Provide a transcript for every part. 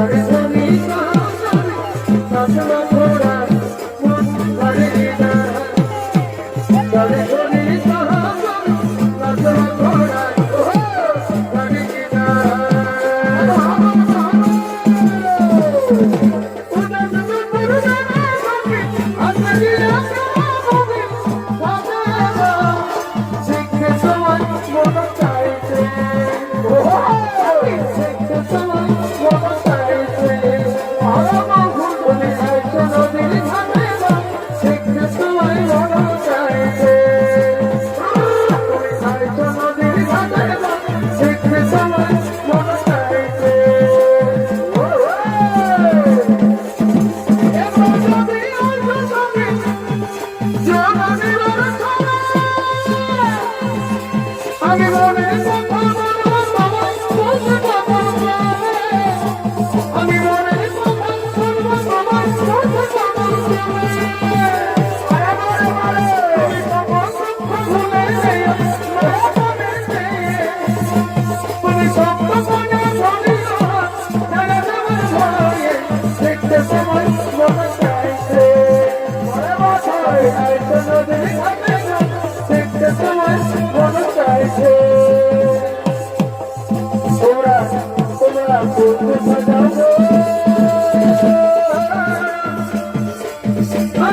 There is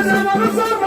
Sen bana.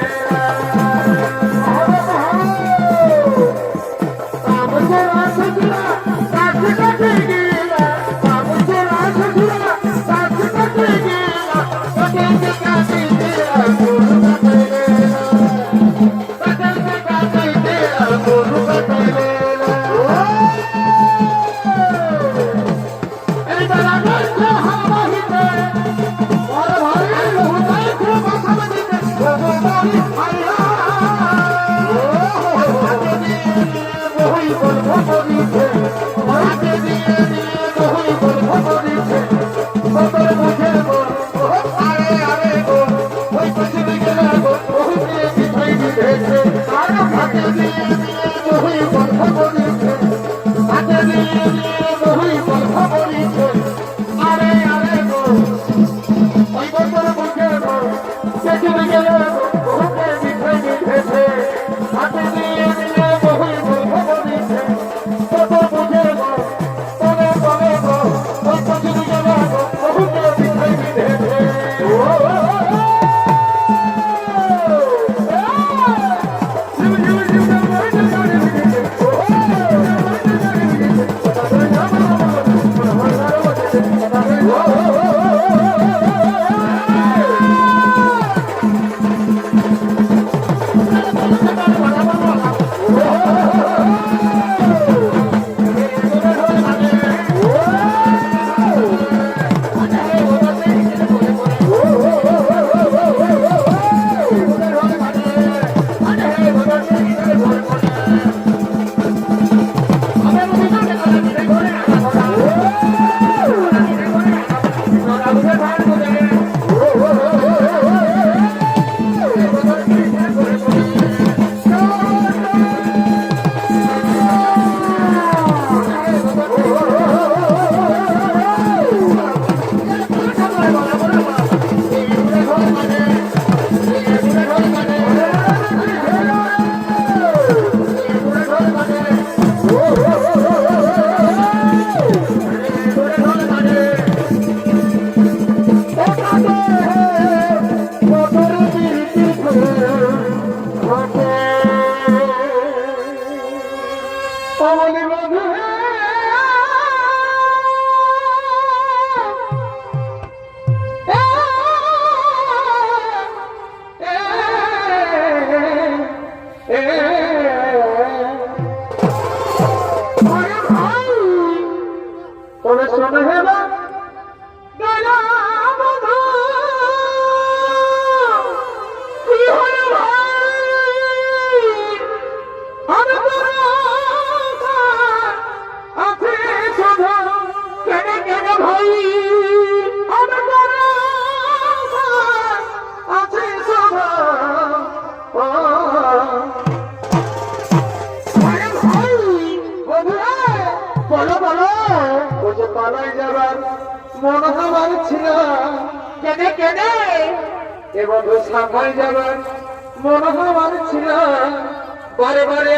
বারে বারে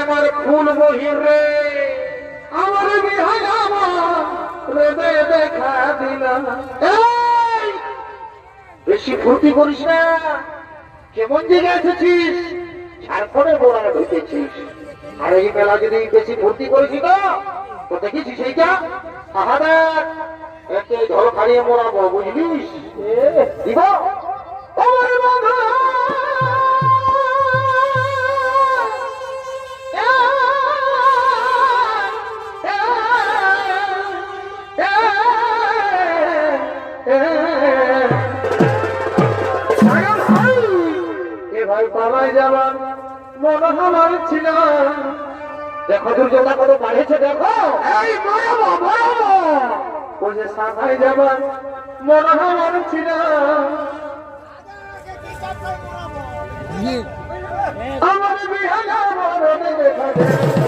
বেশি ফুর্তি করিস না। কেমন জায়গায় এসেছিস? ঝাড়খণ্ডের বোড়ায় ঢুকেছিস। আর এই মেলা যদি বেশি ভর্তি করেছি তো তো দেখেছিস সেইটা? আহাদার খাড়িয়ে বুঝলিস দিব? ভাই পালাই যাবার মনে আমার ছিল দেখো দুর্যোগটা কত বাড়েছে দেখো। এই বড়াবো ওই সাফাই যাবার মনে আমার ছিল। আমার? বিহার দেখা